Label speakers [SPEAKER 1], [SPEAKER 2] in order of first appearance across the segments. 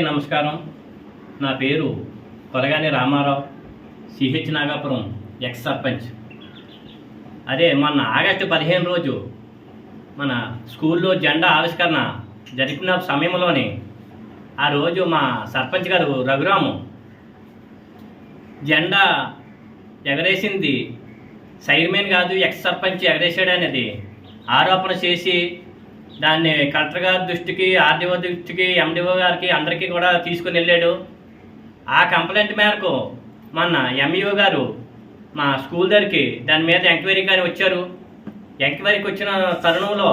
[SPEAKER 1] నమస్కారం. నా పేరు కొలగాని రామారావు సిహెచ్ నాగాపురం ఎక్స్ సర్పంచ్. అదే మొన్న ఆగస్టు పదిహేను రోజు మన స్కూల్లో జెండా ఆవిష్కరణ జరిపిన సమయంలోనే ఆ రోజు మా సర్పంచ్ గారు రఘురాము జెండా ఎగరేసింది. చైర్మన్ కాదు ఎక్స్ సర్పంచ్ ఎగరేసాడు అనేది ఆరోపణ చేసి దాన్ని కలెక్టర్ గారి దృష్టికి ఆర్డీఓ దృష్టికి ఎండిఓ గారికి అందరికీ కూడా తీసుకుని వెళ్ళాడు. ఆ కంప్లైంట్ మేరకు మొన్న ఎంఈఓ గారు మా స్కూల్ దగ్గరికి దాని మీద ఎంక్వైరీ కానీ వచ్చారు. ఎంక్వైరీకి వచ్చిన తరుణంలో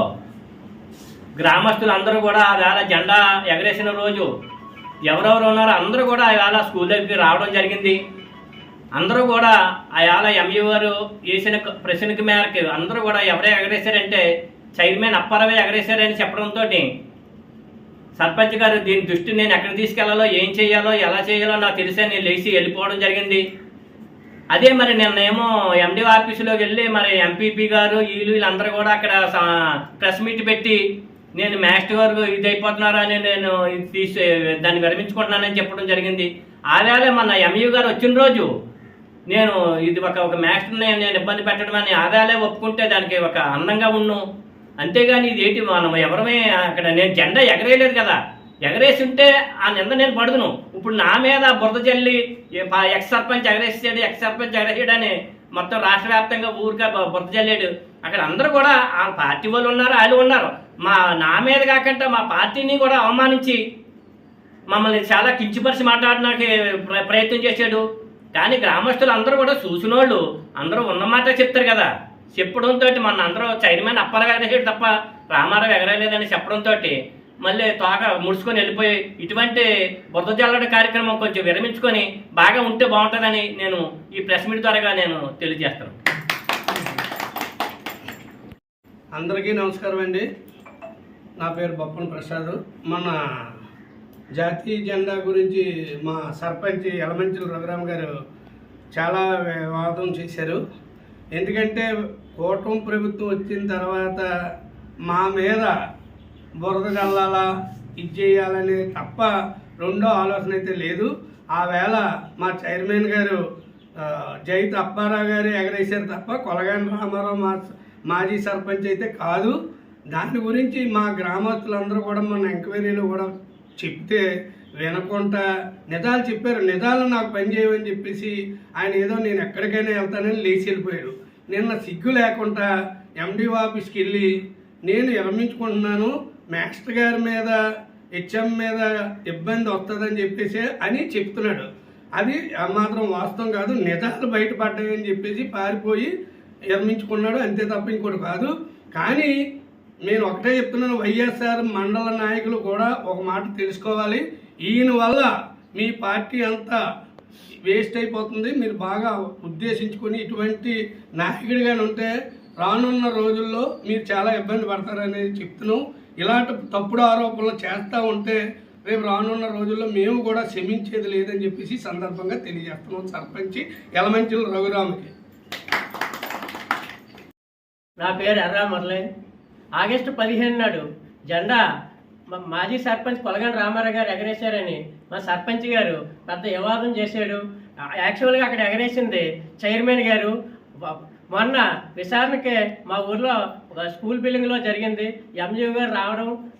[SPEAKER 1] గ్రామస్తులు అందరూ కూడా ఆవేళ వేళ జెండా ఎగరేసిన రోజు ఎవరెవరు ఉన్నారో అందరూ కూడా ఆవేళ వేళ స్కూల్ దగ్గరికి రావడం జరిగింది. అందరూ కూడా ఆవేళ ఎంఈఓ గారు వేసిన ప్రశ్నకి మేరకు అందరూ కూడా ఎవరే ఎగరేశారంటే చైర్మన్ అప్పారవే ఎగరేశారని చెప్పడంతో సర్పంచ్ గారు దీని దృష్టి నేను ఎక్కడ తీసుకెళ్ళాలో ఏం చేయాలో ఎలా చేయాలో నాకు తెలిసే నేను లేచి వెళ్ళిపోవడం జరిగింది. అదే మరి నిన్నేమో ఎండి ఆఫీసులోకి వెళ్ళి మరి ఎంపీపీ గారు వీళ్ళు వీళ్ళందరూ కూడా అక్కడ ప్రెస్ మీట్ పెట్టి నేను మాస్టర్ గారు ఇది అయిపోతున్నారా అని నేను ఇది తీసి దాన్ని విరమించుకుంటున్నానని చెప్పడం జరిగింది. ఆవేళ మన ఎంయూ గారు వచ్చిన రోజు నేను ఇది ఒక ఒక మాస్టర్ని నేను ఇబ్బంది పెట్టడం అని ఆవేళ ఒప్పుకుంటే దానికి ఒక అందంగా ఉన్ను అంతేగాని ఇది ఏంటి మనం ఎవరమే అక్కడ నేను జెండా ఎగరేయలేదు కదా. ఎగరేసి ఉంటే ఆ నింద నేను పడుదును. ఇప్పుడు నా మీద బురద చల్లి ఎక్స్ సర్పంచ్ ఎగరేసాడు ఎక్స్ సర్పంచ్ ఎగరేసాడని మొత్తం రాష్ట్ర వ్యాప్తంగా ఊరిగా బురద చల్లాడు అక్కడ అందరూ కూడా ఆ పార్టీ వాళ్ళు ఉన్నారు వాళ్ళు ఉన్నారు. మా నా మీద కాకుండా మా పార్టీని కూడా అవమానించి మమ్మల్ని చాలా కించిపరిచి మాట్లాడడానికి ప్రయత్నం చేశాడు. కానీ గ్రామస్తులు అందరూ కూడా చూసినోళ్ళు అందరూ ఉన్నమాట చెప్తారు కదా. చెప్పడంతో మన అందరూ చైర్మన్ అప్పారావు ఎగరేసాడు తప్ప రామారావు ఎగరలేదని చెప్పడంతో మళ్ళీ తోక ముడుచుకొని వెళ్ళిపోయి ఇటువంటి బుద్ధ జల్లడ కార్యక్రమం కొంచెం విరమించుకొని బాగా ఉంటే బాగుంటుందని నేను ఈ ప్రెస్ మీట్ ద్వారాగా నేను తెలియజేస్తాను.
[SPEAKER 2] అందరికీ నమస్కారం అండి. నా పేరు బొప్పన ప్రసాద్. మన జాతీయ జెండా గురించి మా సర్పంచ్ ఎలమంచుల రఘురామ్ గారు చాలా వాదం చేశారు. ఎందుకంటే కూటమి ప్రభుత్వం వచ్చిన తర్వాత మా మీద బురద చల్లాలా ఇది చేయాలనే తప్ప రెండో ఆలోచన అయితే లేదు. ఆ వేళ మా చైర్మన్ గారు జైత్ అప్పారావు గారు ఎగరేశారు తప్ప కొలగాని రామారావు మా మాజీ సర్పంచ్ అయితే కాదు. దాని గురించి మా గ్రామస్తులందరూ కూడా మన ఎంక్వైరీలో కూడా చెప్తే వినకుండా నిజాలు చెప్పారు. నిజాలు నాకు పని చేయమని చెప్పేసి ఆయన ఏదో నేను ఎక్కడికైనా వెళ్తానని లేచి వెళ్ళిపోయాడు. నిన్న సిగ్గు లేకుండా ఎండిఓ ఆఫీస్కి వెళ్ళి నేను విరమించుకుంటున్నాను మాస్టర్ గారి మీద హెచ్ఎం మీద ఇబ్బంది వస్తుందని చెప్పేసి అని చెప్తున్నాడు. అది మాత్రం వాస్తవం కాదు. నిజాలు బయటపడ్డాయని చెప్పేసి పారిపోయి విరమించుకున్నాడు అంతే తప్ప ఇంకోటి కాదు. కానీ నేను ఒకటే చెప్తున్నాను. వైఎస్ఆర్ మండల నాయకులు కూడా ఒక మాట తెలుసుకోవాలి. ఈయన వల్ల మీ పార్టీ అంతా వేస్ట్ అయిపోతుంది. మీరు బాగా ఉద్దేశించుకొని ఇటువంటి నాయకుడిగానే ఉంటే రానున్న రోజుల్లో మీరు చాలా ఇబ్బంది పడతారనేది చెప్తున్నాం. ఇలాంటి తప్పుడు ఆరోపణలు చేస్తూ ఉంటే రేపు రానున్న రోజుల్లో మేము కూడా క్షమించేది లేదని చెప్పేసి సందర్భంగా తెలియజేస్తున్నాం సర్పంచ్ ఎలమంచుల రఘురాముకి.
[SPEAKER 3] నా పేరు ఎర్రా మురళి. ఆగస్టు పదిహేను నాడు జెండా మాజీ సర్పంచ్ కొలగండి రామారావు గారు ఎగరేశారని మా సర్పంచ్ గారు పెద్ద వివాదం చేశాడు. యాక్చువల్గా అక్కడ ఎగరేసింది చైర్మన్ గారు. మొన్న విచారణకి మా ఊర్లో ఒక స్కూల్ బిల్డింగ్లో జరిగింది. ఎంజీ గారు రావడం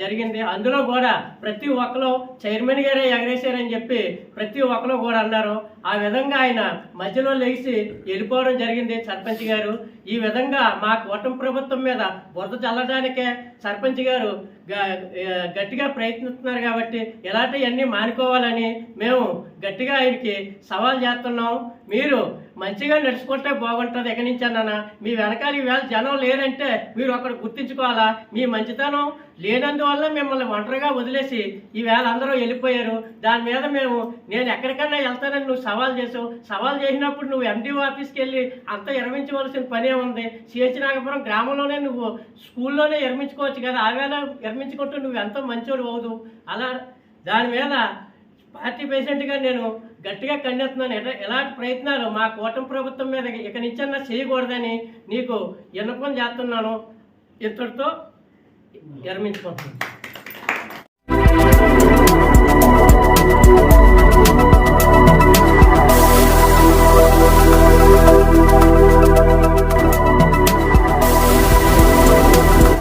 [SPEAKER 3] జరిగింది. అందులో కూడా ప్రతి ఒక్కరు చైర్మన్ గారే ఎగరేశారని చెప్పి ప్రతి ఒక్కరు కూడా అన్నారు. ఆ విధంగా ఆయన మధ్యలో లేచి వెళ్ళిపోవడం జరిగింది సర్పంచ్ గారు. ఈ విధంగా మా కూటమి ప్రభుత్వం మీద బురద చల్లడానికే సర్పంచ్ గారు గ- గట్టిగా ప్రయత్నిస్తున్నారు కాబట్టి ఇలాంటివన్నీ మానుకోవాలని మేము గట్టిగా ఆయనకి సవాల్ చేస్తున్నాం. మీరు మంచిగా నడుచుకుంటే బాగుంటుంది. ఎక్కడి నుంచి అన్నానా మీ వెనకాల ఈవేళ జనం లేరంటే మీరు అక్కడ గుర్తించుకోవాలా? మీ మంచితనం లేనందువల్ల మిమ్మల్ని ఒంటరిగా వదిలేసి ఈవేళ అందరూ వెళ్ళిపోయారు. దాని మీద మేము నేను ఎక్కడికన్నా వెళ్తానని నువ్వు సవాల్ చేసావు. సవాల్ చేసినప్పుడు నువ్వు ఎండిఓ ఆఫీస్కి వెళ్ళి అంత విరమించవలసిన పనే ఉంది సిహెచ్ నాగపురం గ్రామంలోనే నువ్వు స్కూల్లోనే విరమించుకోవచ్చు కదా. ఆ వేళ విరమించుకుంటూ నువ్వు ఎంతో మంచోడు అవుదు. అలా దాని మీద పార్టీ ప్రెసిడెంట్గా నేను గట్టిగా కన్నెత్తున్నాను ఎలాంటి ప్రయత్నాలు? మా కూటమి ప్రభుత్వం మీద ఇక నుంచన్నా చేయకూడదని నీకు విన్నపం చేస్తున్నాను. ఇంతటితో విరమించుకుంటున్నాను.